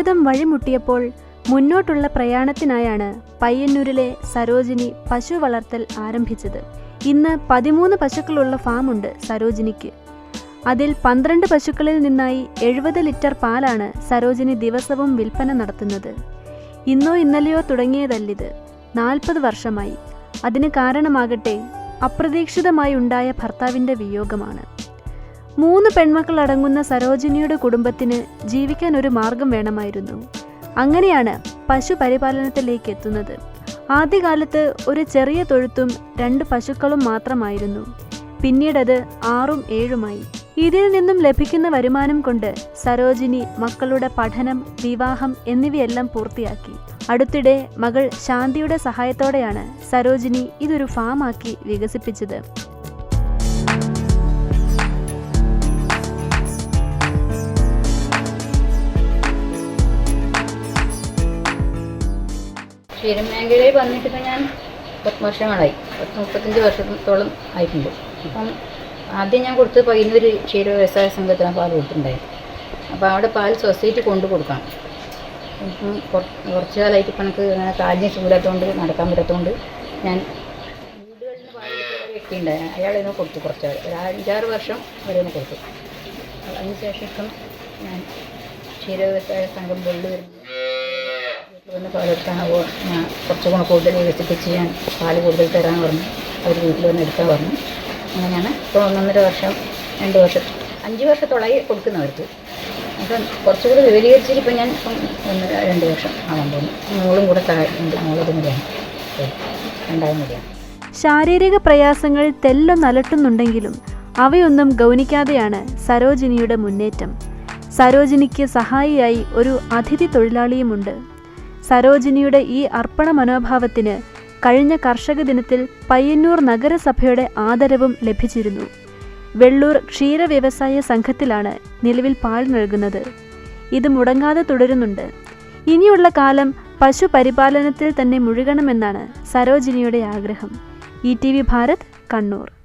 ജീവിതം വഴിമുട്ടിയപ്പോൾ മുന്നോട്ടുള്ള പ്രയാണത്തിനായാണ് പയ്യന്നൂരിലെ സരോജിനി പശു വളർത്തൽ ആരംഭിച്ചത്. ഇന്ന് പതിമൂന്ന് പശുക്കളുള്ള ഫാമുണ്ട് സരോജിനിക്ക്. അതിൽ പന്ത്രണ്ട് പശുക്കളിൽ നിന്നായി എഴുപത് ലിറ്റർ പാലാണ് സരോജിനി ദിവസവും വിൽപ്പന നടത്തുന്നത്. ഇന്നോ ഇന്നലെയോ തുടങ്ങിയതല്ലിത്. നാൽപ്പത് വർഷമായി. അതിന് കാരണമാകട്ടെ അപ്രതീക്ഷിതമായി ഉണ്ടായ ഭർത്താവിന്റെ വിയോഗമാണ്. മൂന്ന് പെൺമക്കൾ അടങ്ങുന്ന സരോജിനിയുടെ കുടുംബത്തിന് ജീവിക്കാൻ ഒരു മാർഗം വേണമായിരുന്നു. അങ്ങനെയാണ് പശു പരിപാലനത്തിലേക്ക് എത്തുന്നത്. ആദ്യകാലത്ത് ഒരു ചെറിയ തൊഴുത്തും രണ്ട് പശുക്കളും മാത്രമായിരുന്നു. പിന്നീടത് ആറും ഏഴുമായി. ഇതിൽ നിന്നും ലഭിക്കുന്ന വരുമാനം കൊണ്ട് സരോജിനി മക്കളുടെ പഠനം വിവാഹം എന്നിവയെല്ലാം പൂർത്തിയാക്കി. അടുത്തിടെ മകൾ ശാന്തിയുടെ സഹായത്തോടെയാണ് സരോജിനി ഇതൊരു ഫാമാക്കി വികസിപ്പിച്ചത്. ക്ഷീരമേഖലയിൽ വന്നിട്ട് ഇപ്പം ഞാൻ പത്ത് വർഷങ്ങളായി. പത്ത് മുപ്പത്തഞ്ച് വർഷത്തോളം ആയിട്ടുണ്ട്. അപ്പം ആദ്യം ഞാൻ കൊടുത്തത് പയ്യന്നൂർ ക്ഷീര വ്യവസായ സംഘത്തിനാണ് പാൽ കൊടുത്തിട്ടുണ്ടായിരുന്നു. അപ്പോൾ അവിടെ പാൽ സൊസൈറ്റി കൊണ്ടു കൊടുക്കാം. ഇപ്പം കുറ- കുറച്ച് കാലമായിട്ട് ഇപ്പം എനിക്ക് അങ്ങനെ കാലിന് ചൂടാത്തതുകൊണ്ട് നടക്കാൻ പറ്റാത്തതുകൊണ്ട് ഞാൻ വീടുകളിൽ നിന്ന് പാൽ കിട്ടുന്ന ഒരു വ്യക്തി ഉണ്ടായി. അയാളെന്ന് കൊടുത്തു കുറച്ച് കാലം. ഒരു അഞ്ചാറ് വർഷം വരെയൊന്ന് കൊടുത്തു. അതിനുശേഷം ഇപ്പം ഞാൻ ക്ഷീര വ്യവസായ സംഘം വെള്ളി വരുന്നു വന്ന് പാലെടുക്കാനാവോ ഞാൻ കുറച്ചും കൂടെ കൂടുതൽ വികസിപ്പിച്ച് ഞാൻ പാൽ കൂടുതൽ തരാൻ പറഞ്ഞു. അവർ വീട്ടിൽ വന്ന് എടുക്കാൻ പറഞ്ഞു. അങ്ങനെയാണ്. ഇപ്പോൾ ഒന്നൊന്നര വർഷം രണ്ട് വർഷം അഞ്ച് വർഷത്തോളമായി കൊടുക്കുന്നവർക്ക്. അപ്പം കുറച്ചുകൂടി വിപുലീകരിച്ചിട്ട് ഇപ്പം ഞാൻ ഇപ്പം ഒന്ന് രണ്ട് വർഷം ആവാൻ പോകുന്നു. മോളും കൂടെ താഴെ ഉണ്ട്. മോളതും കൂടെയാണ് രണ്ടായും കൂടിയാണ് ശാരീരിക പ്രയാസങ്ങൾ തെല്ലൊന്നലട്ടുന്നുണ്ടെങ്കിലും അവയൊന്നും ഗൗനിക്കാതെയാണ് സരോജിനിയുടെ മുന്നേറ്റം. സരോജിനിക്ക് സഹായിയായി ഒരു അതിഥി തൊഴിലാളിയുമുണ്ട്. സരോജിനിയുടെ ഈ അർപ്പണ മനോഭാവത്തിന് കഴിഞ്ഞ കർഷക ദിനത്തിൽ പയ്യന്നൂർ നഗരസഭയുടെ ആദരവും ലഭിച്ചിരുന്നു. വെള്ളൂർ ക്ഷീര വ്യവസായ സംഘത്തിലാണ് നിലവിൽ പാൽ നൽകുന്നത്. ഇത് മുടങ്ങാതെ തുടരുന്നുണ്ട്. ഇനിയുള്ള കാലം പശു പരിപാലനത്തിൽ തന്നെ മുഴുകണമെന്നാണ് സരോജിനിയുടെ ആഗ്രഹം. E T V Bharat Kannur.